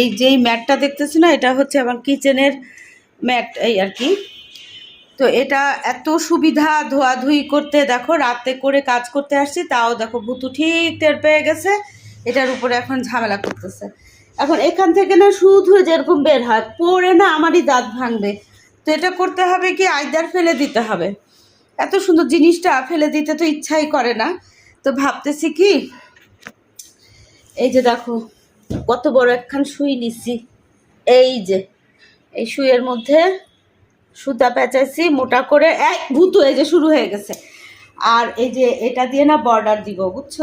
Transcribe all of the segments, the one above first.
এই যেই ম্যাটটা দেখতেছি না, এটা হচ্ছে আমার কিচেনের ম্যাট এই আর কি। তো এটা এত সুবিধা ধোয়াধুয়ি করতে, দেখো রাতে করে কাজ করতে আসছি, তাও দেখো ভুতু ঠিক টের পেয়ে গেছে, এটার উপরে এখন ঝামেলা করতেছে। এখন এখান থেকে না শুধু যেরকম বের হয়, পরে না আমারই দাঁত ভাঙবে। তো এটা করতে হবে কি আইদার ফেলে দিতে হবে। এত সুন্দর জিনিসটা ফেলে দিতে তো ইচ্ছাই করে না। তো ভাবতেছি কি, এই যে দেখো কত বড় একখান সুই নিচ্ছি এই যে, এই সুইয়ের মধ্যে সুতা পেঁচাইছি, মোটা করে এক ভূত এই যে শুরু হয়ে গেছে। আর এই যে এটা দিয়ে না বর্ডার দিব, বুঝছ?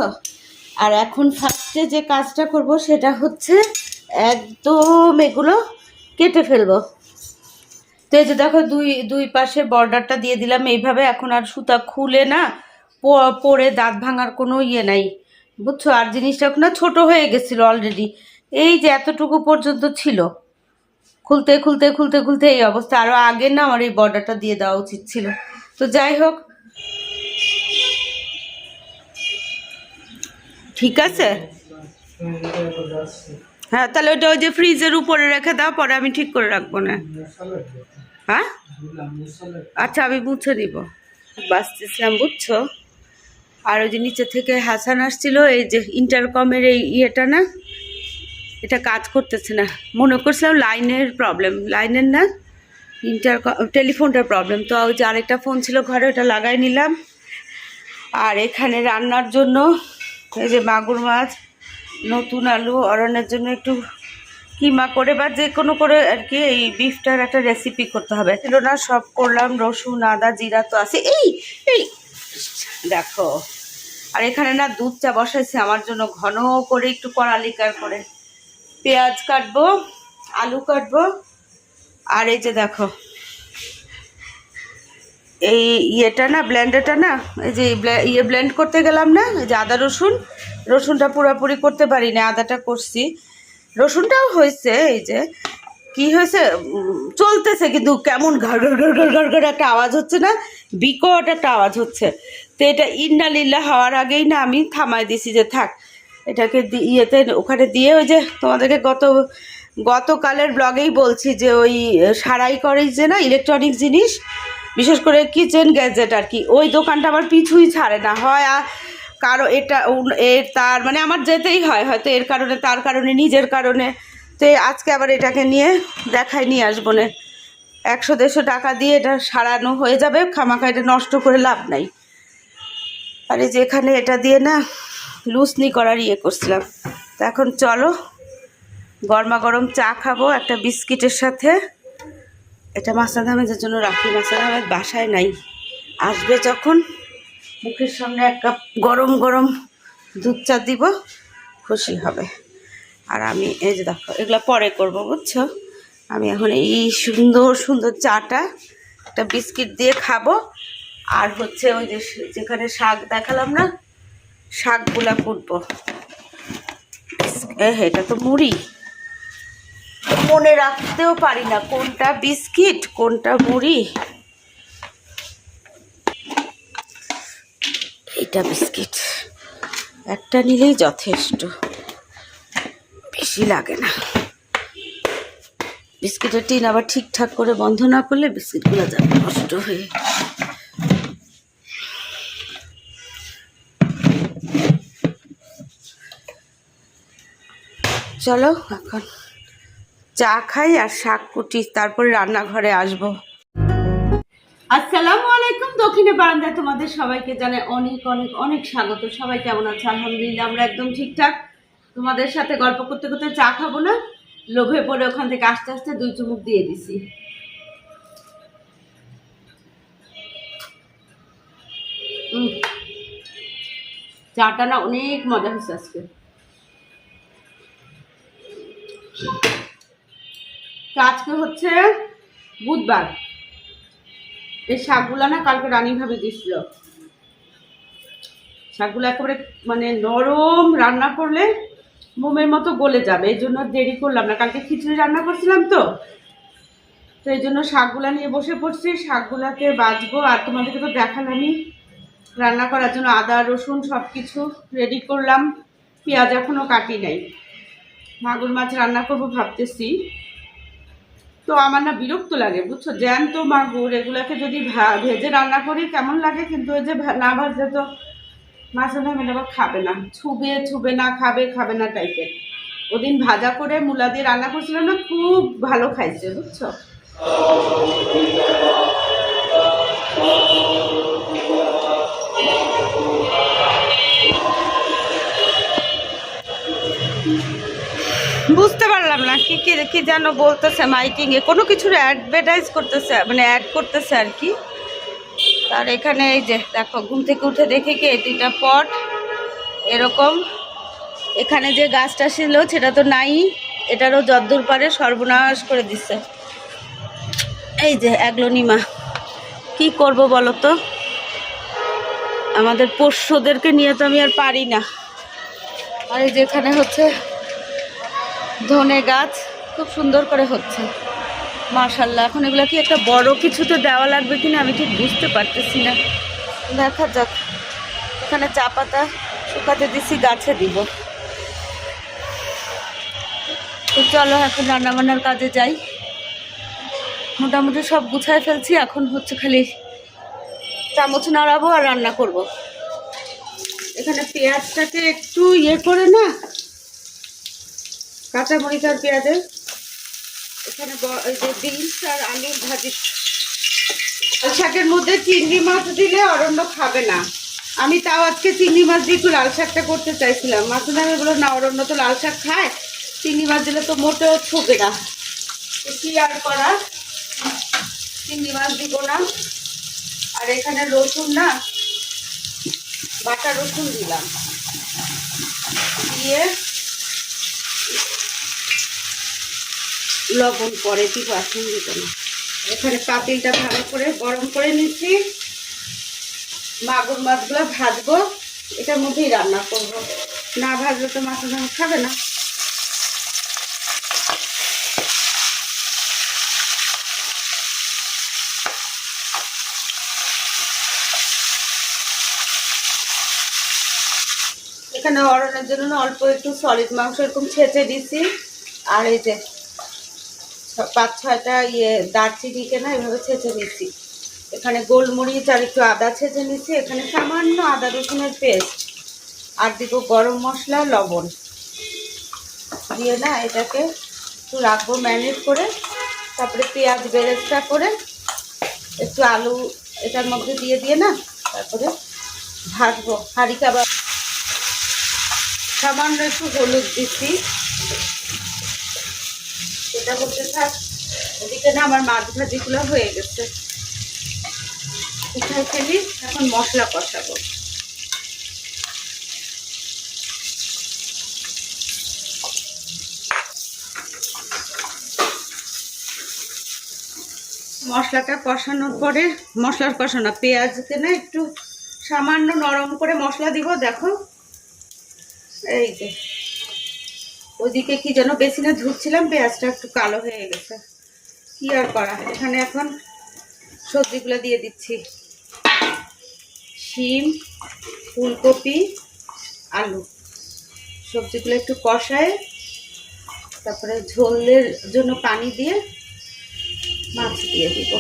আর এখন ফার্স্টে যে কাজটা করব সেটা হচ্ছে একদম এগুলো কেটে ফেলব। তো এই যে দেখো দুই দুই পাশে বর্ডারটা দিয়ে দিলাম, এইভাবে এখন আর সুতা খুলে না পরে দাঁত ভাঙার কোনো ইয়ে নাই। বুঝছ? আর জিনিসটা না ছোট হয়ে গেছিল অলরেডি এই যে এতটুকু পর্যন্ত ছিল। খুলতে খুলতে খুলতে খুলতে এই অবস্থা। আরও আগে না আমার এই বর্ডারটা দিয়ে দেওয়া উচিত ছিল। তো যাই হোক। ঠিক আছে? হ্যাঁ তাহলে ওটা ওই যে ফ্রিজের উপরে রেখে দাও, পরে আমি ঠিক করে রাখব না। হ্যাঁ? আচ্ছা আমি মুছে দিব বাঁচতেছিলাম, বুঝছ? আর ওই যে নিচে থেকে হাসান আসছিল, এই যে ইন্টারকমের এই ইয়েটা না, এটা কাজ করতেছে না। মনে করছিলাম লাইনের প্রবলেম লাইনের না ইন্টার টেলিফোনটার প্রবলেম তো ওই যে আরেকটা ফোন ছিল ঘরে, ওটা লাগাই নিলাম। আর এখানে রান্নার জন্য এই যে মাগুর মাছ, নতুন আলু অরণের জন্য একটু কিমা করে বা যে কোনো করে আর কি এই বিফটার একটা রেসিপি করতে হবে। ছিল না, সব করলাম, রসুন, আদা, জিরা তো আছে। এই এই দেখো। আর এখানে না দুধ চা বসাইছে, আমার জন্য ঘন করে একটু কড়ালিকার করে। পেঁয়াজ কাটবো, আলু কাটবো, আর এই যে দেখো। এই ইয়েটা না, ব্লেন্ডারটা না, এই যে ইয়ে ব্লেন্ড করতে গেলাম না, এই যে আদা, রসুন। রসুনটা পুরোপুরি করতে পারি না আদাটা করছি। রসুনটাও হয়েছে, এই যে। কি হয়েছে? চলতেছে কিন্তু কেমন ঘর ঘর ঘর ঘর ঘর ঘর, একটা আওয়াজ হচ্ছে না? বিকট একটা আওয়াজ হচ্ছে। তো এটা ইন্না লিল্লা হওয়ার আগেই না আমি থামাই দিছি যে থাক, এটাকে ইয়েতে ওখানে দিয়ে ওই যে তোমাদেরকে গত, গতকালের ব্লগেই বলছি যে ওই সারাই করে যে না ইলেকট্রনিক জিনিস, বিশেষ করে কিচেন গ্যাজেট আর কি, ওই দোকানটা আমার পিছুই ছাড়ে না, হয় আর কারও এটা এর তার মানে আমার যেতেই হয়, হয়তো এর কারণে, তার কারণে, নিজের কারণে, তো আজকে আবার এটাকে নিয়ে দেখায় নিয়ে আসব না। একশো দেড়শো টাকা দিয়ে এটা সারানো হয়ে যাবে, খামাখা এটা নষ্ট করে লাভ নাই। আর এই এটা দিয়ে না লুসনি করার ইয়ে করছিলাম। তো এখন চলো, গরমা গরম চা খাব, একটা বিস্কিটের সাথে। এটা মাসাদ আহমেদের জন্য রাখি মাসাদ আহমেদ বাসায় নাই। আসবে যখন, মুখের সামনে এক কাপ গরম গরম দুধ চা দিব, খুশি হবে। আর আমি, এই যে দেখো, এগুলো পরে করব, বুঝছ? আমি এখন এই সুন্দর সুন্দর চাটা, একটা বিস্কিট দিয়ে খাব। আর হচ্ছে ওই যে যেখানে শাক দেখালাম না, শাকগুলা কুটবো। এটা তো মুড়ি। মনে রাখতেও পারি না কোনটা বিস্কিট, কোনটা মুড়ি। এটা বিস্কিট। একটা নিলেই যথেষ্ট। বেশি লাগে না। বিস্কিটের টিন আবার ঠিকঠাক করে বন্ধ না করলে বিস্কিটগুলো যাবে নষ্ট হয়ে চলো এখন চা খাই আর শাক কুটি, তারপরে রান্নাঘরে আসব। আসসালামু আলাইকুম, দক্ষিণে বারান্দায় তোমাদের সবাইকে জানাই অনেক অনেক অনেক স্বাগত। সবাই কেমন আছে? আলহামদুলিল্লাহ, আমরা একদম ঠিকঠাক। তোমাদের সাথে গল্প করতে করতে চা খাব না? লোভে পড়ে ওখান থেকে আস্তে আস্তে দুই চুমুক দিয়ে দিছি। চাটা না অনেক মজা হয়েছে আজকে। তো আজকে হচ্ছে বুধবার। এই শাকগুলা না কালকে রানী ভাবে দিছিল। শাকগুলো একেবারে মানে নরম রান্না করলে মোমের মতো গলে যাবে, এই জন্য দেরি করলাম না। কালকে খিচুড়ি রান্না করছিলাম তো। তো এই জন্য শাকগুলা নিয়ে বসে পড়ছি, শাকগুলাকে বাজবো। আর তোমাদেরকে তো দেখালামই রান্না করার জন্য আদা, রসুন সব কিছু রেডি করলাম। পেঁয়াজ এখনও কাটি নাই। মাগুর মাছ রান্না করব ভাবতেছি। তো আমার না বিরক্ত লাগে, বুঝছ? জ্যান্ত মাগুর, এগুলাকে যদি ভেজে রান্না করি কেমন লাগে? কিন্তু ওই যে না ভাজলে তো ভাঙে আবার খাবে না। ছুবে ছুবে না, খাবে খাবে না টাইপের ওদিন ভাজা করে মূলা দিয়ে রান্না করছিলাম না, খুব ভালো খাইছে, বুঝছ? বুঝতে না কি কি কি যেন বলতেছে মাইকিং এ কোনো কিছুর অ্যাডভার্টাইজ করতেছে মানে অ্যাড করতেছে আর কি। আর এখানে এই যে, দেখো, ঘুম থেকে উঠে দেখে কি দুইটা পট এরকম। এখানে যে গাছটা ছিল, সেটা তো নাই, এটারও যদ্দূর পারে সর্বনাশ করে দিচ্ছে এই যে, অ্যাগ্লোনিমা। কি করব বলো তো? আমাদের পোষ্যদেরকে নিয়ে তো আমি আর পারি না। আর এই যে এখানে হচ্ছে ধনে গাছ খুব সুন্দর করে হচ্ছে। মার্শাল্লাহ এখন এগুলো কি একটা বড় কিছুতে দেওয়া লাগবে কিনা আমি ঠিক বুঝতে পারতেছি না। দেখা যাক। এখানে চা পাতা শুকাতে দিছি, গাছে দিব। তো চলো এখন রান্নাবান্নার কাজে যাই। মোটামুটি সব গুছায় ফেলছি, এখন হচ্ছে খালি চামচ নাড়াবো আর রান্না করব। এখানে পেঁয়াজটাকে একটু ইয়ে করে না কাঁচা মরিচ আর পেঁয়াজের। এখানে বিনস আর আলুর ভাজি। লাল শাকের মধ্যে চিংড়ি মাছ দিলে অরণ্য খাবে না। আমি তাও আজকে চিংড়ি মাছ দিয়ে একটু লাল শাকটা করতে চাইছিলাম। মাছের নামে বলো না, অরণ্য তো লাল শাক খায়। চিংড়ি মাছ দিলে তো মোটেও ছুবে না। কি আর করা চিংড়ি মাছ দিব না। আর এখানে রসুন না, বাটা রসুন দিলাম। দিয়ে লবণ পরে দিব এখন দিব না। এখানে পাতিলটা ভালো করে গরম করে নিচ্ছি। মাগুর মাছগুলো ভাজবো, এটার মধ্যেই রান্না করব। না ভাজলে তো মাছের মাছ খাবে না। এখানে অরণের জন্য অল্প একটু সলিড মাংস এরকম ছেঁচে দিছি। আর এই যে পাঁচ ছয়টা ইয়ে দারচিনিকে না এভাবে ছেঁচে নিচ্ছি। এখানে গোলমরিচ আর একটু আদা ছেঁচে নিচ্ছি। এখানে সামান্য আদা রসুনের পেস্ট। আর দিব গরম মশলা, লবণ। দিয়ে না এটাকে একটু রাখব ম্যারিনেট করে। তারপরে পেঁয়াজ বেরেস্তা করে একটু আলু এটার মধ্যে দিয়ে দিয়ে না তারপরে ভাজবো। হাঁড়ি কাবাব সামান্য একটু হলুদ দিচ্ছি। থাক ওদিকে না আমার মাছ ভাজিগুলো হয়ে গেছে ফেলি এখন মশলা কষাবো। মশলাটা কষানোর পরে, মশলার কষানো পেঁয়াজকে না একটু সামান্য নরম করে মশলা দিব, দেখো। এই যে। ওইদিকে কি যেন বেসিনে ধুচ্ছিলাম পেঁয়াজটা একটু কালো হয়ে গেছে। কি আর করা? এখানে এখন সবজিগুলো দিয়ে দিচ্ছি। শিম, ফুলকপি, আলু। সবজিগুলো একটু কষায়, তারপরে ঝোলের জন্য পানি দিয়ে মাছ দিয়ে দিব।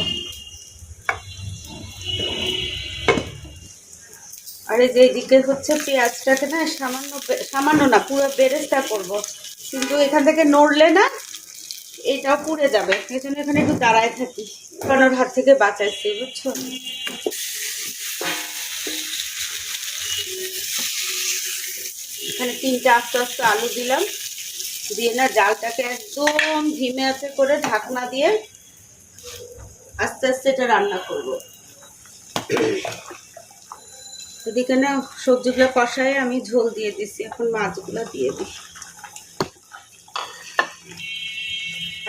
আর এই যে এদিকে হচ্ছে পেঁয়াজটাকে না সামান্য সামান্য না, পুরো বেরেস্তা করব। কিন্তু এখান থেকে নড়লে না এটাও পুড়ে যাবে। এই জন্য এখানে একটু দাঁড়ায় থাকি কারোর হাত থেকে বাঁচাইছি, বুঝছ? এখানে তিনটে আস্তে আস্তে আলু দিলাম। দিয়ে না জালটাকে একদম ধিমে আছে করে ঢাকনা দিয়ে আস্তে আস্তে এটা রান্না করব। এদিকে না সবজিগুলো কষায় আমি ঝোল দিয়ে দিছি, এখন মাছগুলো দিয়ে দিই।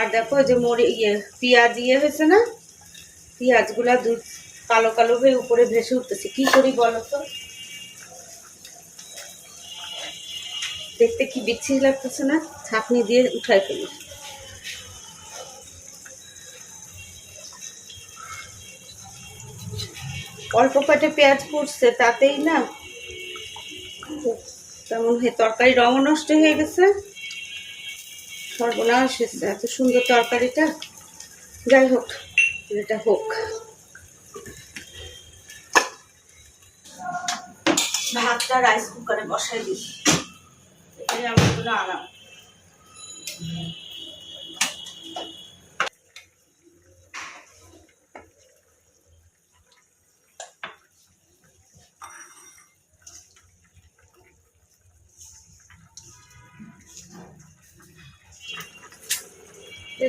আর দেখো যে মরি ইয়ে পেঁয়াজ ইয়ে হয়েছে না? পেঁয়াজগুলা দু কালো কালো হয়ে উপরে ভেসে উঠতেছে। কি করি বলো তো? দেখতে কি বিচ্ছিরি লাগতেছে না? ছাঁকনি দিয়ে উঠাই ফেলি। অল্প কয়টা পেঁয়াজ পুড়ছে, তাতেই না তেমন হয়ে তরকারি রঙ নষ্ট হয়ে গেছে। সর্বনাশ হয়েছে এত সুন্দর তরকারিটা। যাই হোক এটা হোক। ভাতটা রাইস কুকারে বসাই দিই। এটাই আমার জন্য আরাম।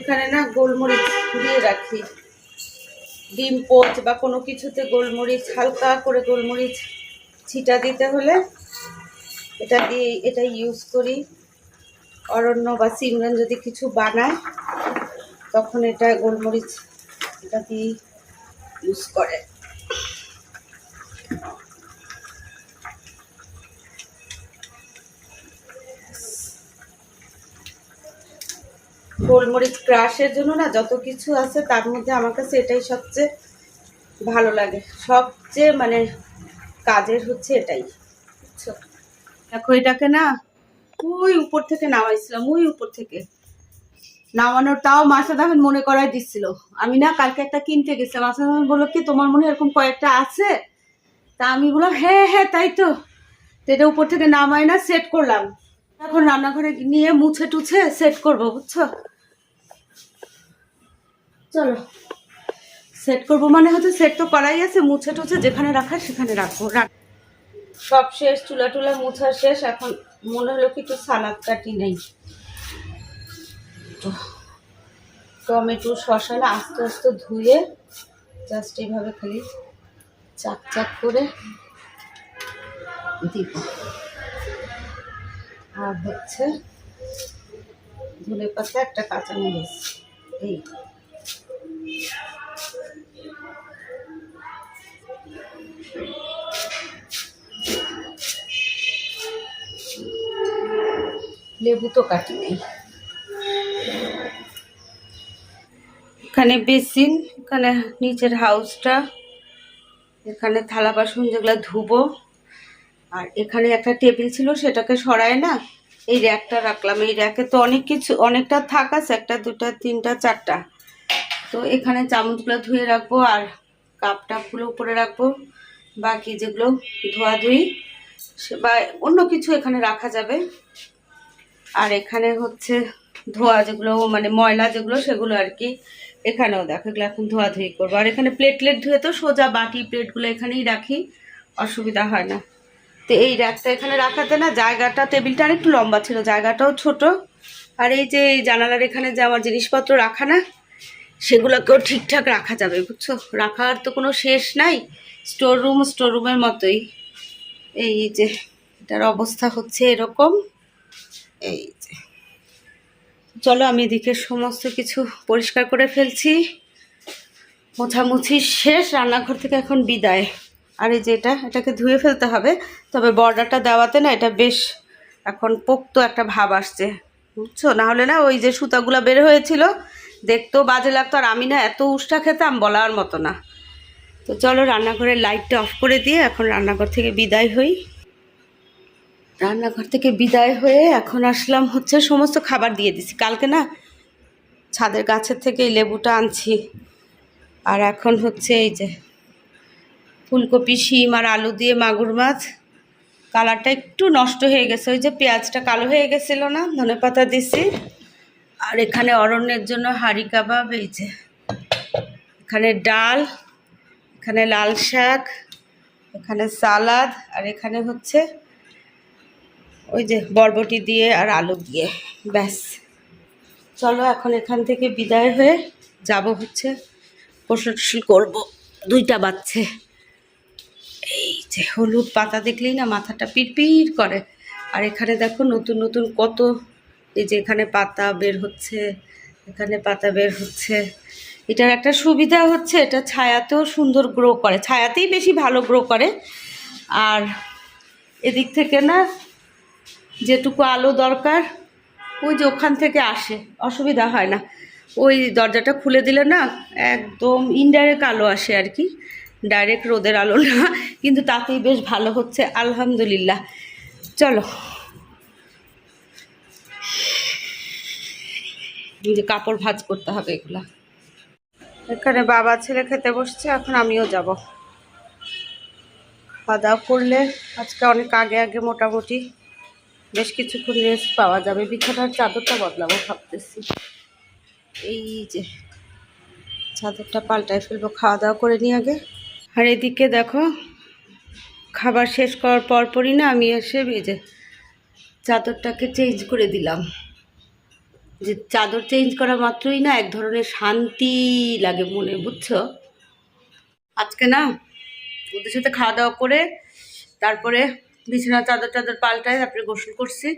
এখানে না গোলমরিচ দিয়ে রাখি। ডিম, পোচ বা কোনো কিছুতে গোলমরিচ, হালকা করে গোলমরিচ ছিটা দিতে হলে এটা দিয়ে, এটা ইউজ করি। অরণ্য বা সিমরান যদি কিছু বানায়, তখন এটা গোলমরিচ এটা দিয়ে ইউজ করে। গোলমরিচ ক্রাশের জন্য না যত কিছু আছে তার মধ্যে আমার কাছে এটাই সবচেয়ে ভালো লাগে। সবচেয়ে মানে কাজের হচ্ছে এটাই, বুঝছ? দেখো এটাকে না ওই উপর থেকে নামাইছিলাম, ওই উপর থেকে। নামানোর তাও মাসা আহমেদ মনে করাই দিচ্ছিল আমি না কালকে একটা কিনতে গেছিলাম মাসা আহমেদ বলল, কি তোমার মনে এরকম কয়েকটা আছে? তা আমি বললাম হ্যাঁ হ্যাঁ তাই তো। এটা উপর থেকে নামাই না সেট করলাম। এখন রান্নাঘরে নিয়ে মুছে টুছে সেট করব, বুঝছ? চলো। সেট করব মানে হচ্ছে সেট তো করাই আছে, মুছে টুছে যেখানে রাখার সেখানে রাখব, রাখ। সব শেষ, চুলা টুলা মুছা শেষ, এখন মনে হলো কি সালাদ কাটি নেই। টমেটো শশা না আস্তে আস্তে ধুয়ে জাস্ট এইভাবে খালি চাক চাক করে দিব। আর হচ্ছে ধনে পাতা একটা কাঁচামরিচ, এই। লেবু তো কাটি নেই। এখানে বেসিন, এখানে নিচের হাউসটা, এখানে থালা বাসন যেগুলো ধুবো, আর এখানে একটা টেবিল ছিল, সেটাকে সরায় না, এই র্যাকটা রাখলাম। এই র্যাকে তো অনেক কিছু, অনেকটা থাক আছে, একটা, দুটা, তিনটা, চারটা। তো এখানে চামচগুলো ধুয়ে রাখব আর কাপ টাপগুলো উপরে রাখব। বাকি যেগুলো ধোয়াধুয়ি, সে বা অন্য কিছু এখানে রাখা যাবে। আর এখানে হচ্ছে ধোয়া যেগুলো মানে ময়লা যেগুলো, সেগুলো আর কি এখানেও দেখো, এগুলো এখন ধোয়াধুয়ি করব। আর এখানে প্লেটলেট ধুয়ে তো সোজা বাটি প্লেটগুলো এখানেই রাখি, অসুবিধা হয় না। তো এই র্যাকটা এখানে রাখাতে না, জায়গাটা, টেবিলটা আরেকটু লম্বা ছিল, জায়গাটাও ছোট। আর এই যে জানালার এখানে যে আমার জিনিসপত্র রাখা না, সেগুলোকেও ঠিকঠাক রাখা যাবে, বুঝছ? রাখার তো কোনো শেষ নাই স্টোর রুম স্টোর রুমের মতোই। এই যে এটার অবস্থা হচ্ছে এরকম। এই যে। চলো আমি এদিকে সমস্ত কিছু পরিষ্কার করে ফেলছি। মোছামুছি শেষ, রান্নাঘর থেকে এখন বিদায়। আর এই যে এটা, এটাকে ধুয়ে ফেলতে হবে। তবে বর্ডারটা দেওয়াতে না এটা বেশ এখন পোক্ত একটা ভাব আসছে, বুঝছ? না হলে না ওই যে সুতাগুলো বের হয়েছিল, দেখতেও বাজে লাগতো। আর আমি না এত উষ্টা খেতাম বলার মতো না। তো চলো রান্নাঘরের লাইটটা অফ করে দিয়ে এখন রান্নাঘর থেকে বিদায় হই। রান্নাঘর থেকে বিদায় হয়ে এখন আসলাম হচ্ছে সমস্ত খাবার দিয়ে দিছি। কালকে না ছাদের গাছের থেকে লেবুটা আনছি। আর এখন হচ্ছে এই যে ফুলকপি, শিম আর আলু দিয়ে মাগুর মাছ। কালারটা একটু নষ্ট হয়ে গেছে। ওই যে পেঁয়াজটা কালো হয়ে গেছিল না, ধনে পাতা দিছি। আর এখানে অরণ্যের জন্য হাঁড়ি কাবাব, এই যে এখানে ডাল, এখানে লাল শাক, এখানে সালাদ, আর এখানে হচ্ছে ওই যে বরবটি দিয়ে আর আলু দিয়ে, ব্যাস। চলো এখন এখান থেকে বিদায় হয়ে যাব হচ্ছে টোসল করব। দুইটা বাচ্চে এই যে হলুদ পাতা দেখলেই না মাথাটা পিড়পিড় করে। আর এখানে দেখো নতুন নতুন কত, এই যে এখানে পাতা বের হচ্ছে, এখানে পাতা বের হচ্ছে। এটার একটা সুবিধা হচ্ছে, এটা ছায়াতেও সুন্দর গ্রো করে। ছায়াতেই বেশি ভালো গ্রো করে। আর এদিক থেকে না যেটুকু আলো দরকার, ওই যে ওখান থেকে আসে, অসুবিধা হয় না। ওই দরজাটা খুলে দিলে না একদম ইনডাইরেক্ট আলো আসে আর কি ডাইরেক্ট রোদের আলো না, কিন্তু তাতেই বেশ ভালো হচ্ছে, আলহামদুলিল্লাহ। চলো। যে কাপড় ভাঁজ করতে হবে এগুলা। এখানে বাবা ছেলে খেতে বসছে, এখন আমিও যাব। খাওয়া দাওয়া করলে, আজকে অনেক আগে আগে মোটামুটি বেশ কিছুক্ষণ রেস্ট পাওয়া যাবে। বিছানার চাদরটা বদলাবো ভাবতেছি। এই যে, চাদরটা পাল্টায় ফেলব, খাওয়া দাওয়া করে নিয়ে আগে। আর এদিকে দেখো, খাবার শেষ করার পরপরই না আমি এসে যে চাদরটাকে চেঞ্জ করে দিলাম। যে চাদর চেঞ্জ করা মাত্রই না এক ধরনের শান্তি লাগে মনে, বুঝছ? আজকে না ওদের সাথে খাওয়া দাওয়া করে তারপরে বিছানা চাদর টাদর পাল্টায় তারপরে গোসল করছি।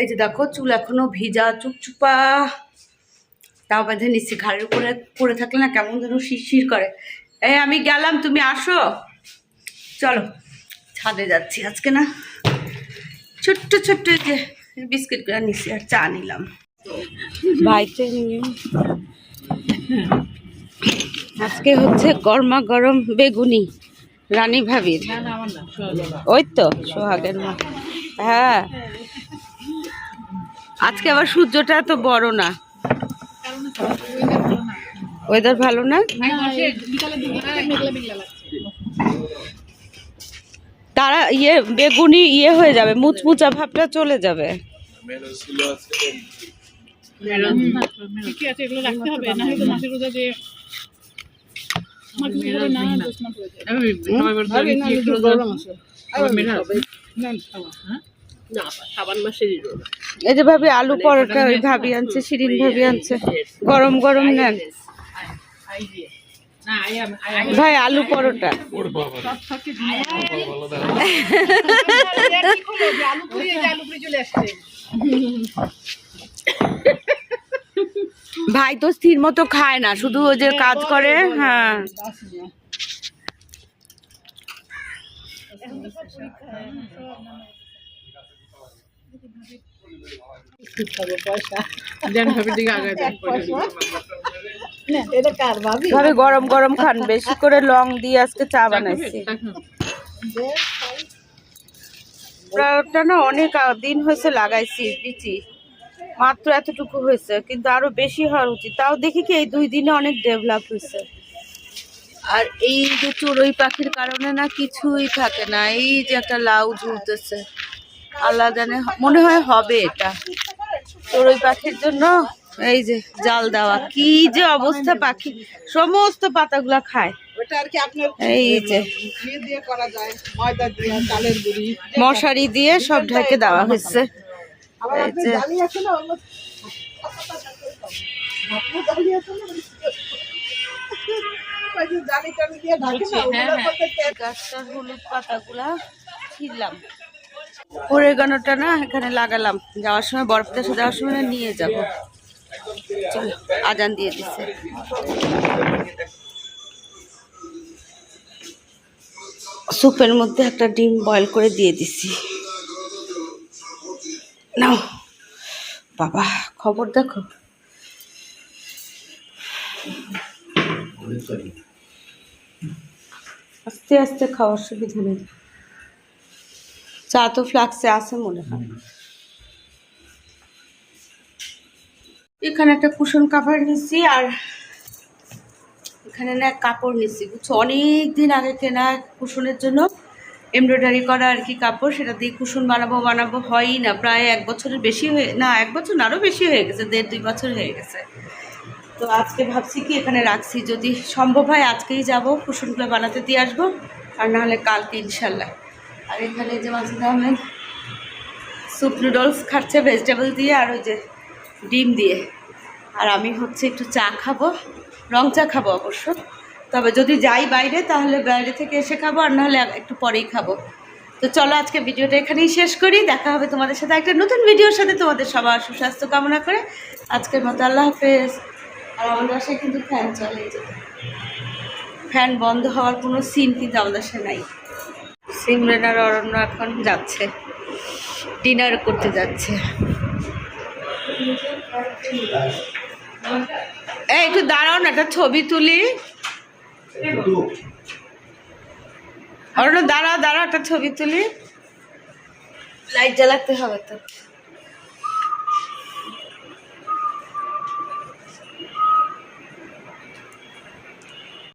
এই যে দেখো, চুল এখনও ভিজা, চুপচুপা। তাও বেঁধে নিচ্ছি ঘাড়ের উপরে পড়ে থাকলে না কেমন যেন শিরশির করে। এই আমি গেলাম, তুমি আসো। চলো, ছাদে যাচ্ছি আজকে না। ছোট্ট ছোট্ট যে বিস্কিটগুলো নিচ্ছি আর চা নিলাম। নিয়ে আজকে হচ্ছে গরমা গরম বেগুনি। রানী ভাবির? ওই তো সোহাগের মা। হ্যাঁ। আজকে আবার সূর্যটা এত বড় না। ওয়েদার ভালো না? তারা ইয়ে বেগুনি ইয়ে হয়ে যাবে মুচমুচা ভাবটা চলে যাবে। ঠিকই আছে? এগুলো রাখতে হবে? না হয়তো মাসের রোজা যে মাছ হবে না দোষ না পড়ে যায় এই যে ভাবি আলু পরোটা ওই ভাবি আনছে শিরিন ভাবি আনছে গরম গরম নেন ভাই আলু পরোটা আলু পুরি এই যে আলু পুরি চলে আসছে ভাই তো স্থির মতো খায় না শুধু ওই যে কাজ করে হ্যাঁ। গরম গরম খান বেশি করে লং দিয়ে আজকে চা বানাইছি। না অনেক দিন হয়েছে লাগাইছি বিচি মাত্র এতটুকু হয়েছে কিন্তু আরও বেশি হওয়ার উচিত। তাও দেখি কি এই দুই দিনে অনেক ডেভেলপ হয়েছে। আর এই যে চড়ুই পাখির কারণে না কিছুই থাকে না এই যে একটা লাউ ঝুলতেছে আল্লাহ জানে মনে হয় হবে এটা। চড়ুই পাখির জন্য এই যে জাল দেওয়া কি যে অবস্থা পাখি সমস্ত পাতাগুলা খায়। আর কি এই যে। দিয়ে করা যায় ময়দা দিয়ে চালের গুঁড়ি মশারি দিয়ে সব ঢেকে দেওয়া হয়েছে। গাছটার হলুদ পাতাগুলা ছিললাম ওরেগানোটা না এখানে লাগালাম। যাওয়ার সময় বরফ দেশে যাওয়ার সময় নিয়ে যাব। চলো আজান দিয়ে দিচ্ছে স্যুপের মধ্যে একটা ডিম বয়েল করে দিয়ে দিছি। নাও। বাবা, খবর দেখো। আস্তে আস্তে খাওয়ার সুবিধা নেই। চা তো ফ্লাক্সে আছে মনে হয়। এখানে একটা কুশন কাভার নিছি আর এখানে না কাপড় নিছি, বুঝছ? অনেক দিন আগে কেনা কুশনের জন্য। এমব্রয়ডারি করা আর কি কাপড়, সেটা দিয়ে কুশন বানাবো বানাবো, হয়ই না। প্রায় এক বছরের বেশি হয়ে, না, এক বছর আরও বেশি হয়ে গেছে, দেড় দুই বছর হয়ে গেছে। তো আজকে ভাবছি কি এখানে রাখছি, যদি সম্ভব হয় আজকেই যাব কুশনগুলো বানাতে দিয়ে আসব, আর নাহলে কালকে ইনশাল্লাহ। আর এখানে যে মাসুদ আহমেদ স্যুপ নুডলস খাচ্ছে ভেজিটেবল দিয়ে, আর ওই যে ডিম দিয়ে। আর আমি হচ্ছে একটু চা খাব, রং চা খাব অবশ্য। তবে যদি যাই বাইরে, তাহলে বাইরে থেকে এসে খাব, আর নাহলে একটু পরেই খাব। তো চলো আজকে ভিডিওটা এখানেই শেষ করি। দেখা হবে তোমাদের সাথে একটা নতুন ভিডিওর সাথে। তোমাদের সবার সুস্বাস্থ্য কামনা করে আজকের মতো আল্লাহ হাফেজ। আর আমাদের বাসায় কিন্তু ফ্যান চলে ফ্যান বন্ধ হওয়ার কোনো সিন কিন্তু আমাদের বাসায় নাই। সিমরেন আর অরণ্য এখন যাচ্ছে। ডিনার করতে যাচ্ছে। এই, একটু দাঁড়াও না, একটা ছবি তুলি। দাঁড়া দাঁড়া একটা ছবি তুলি। লাইট জ্বালাতে হবে তো।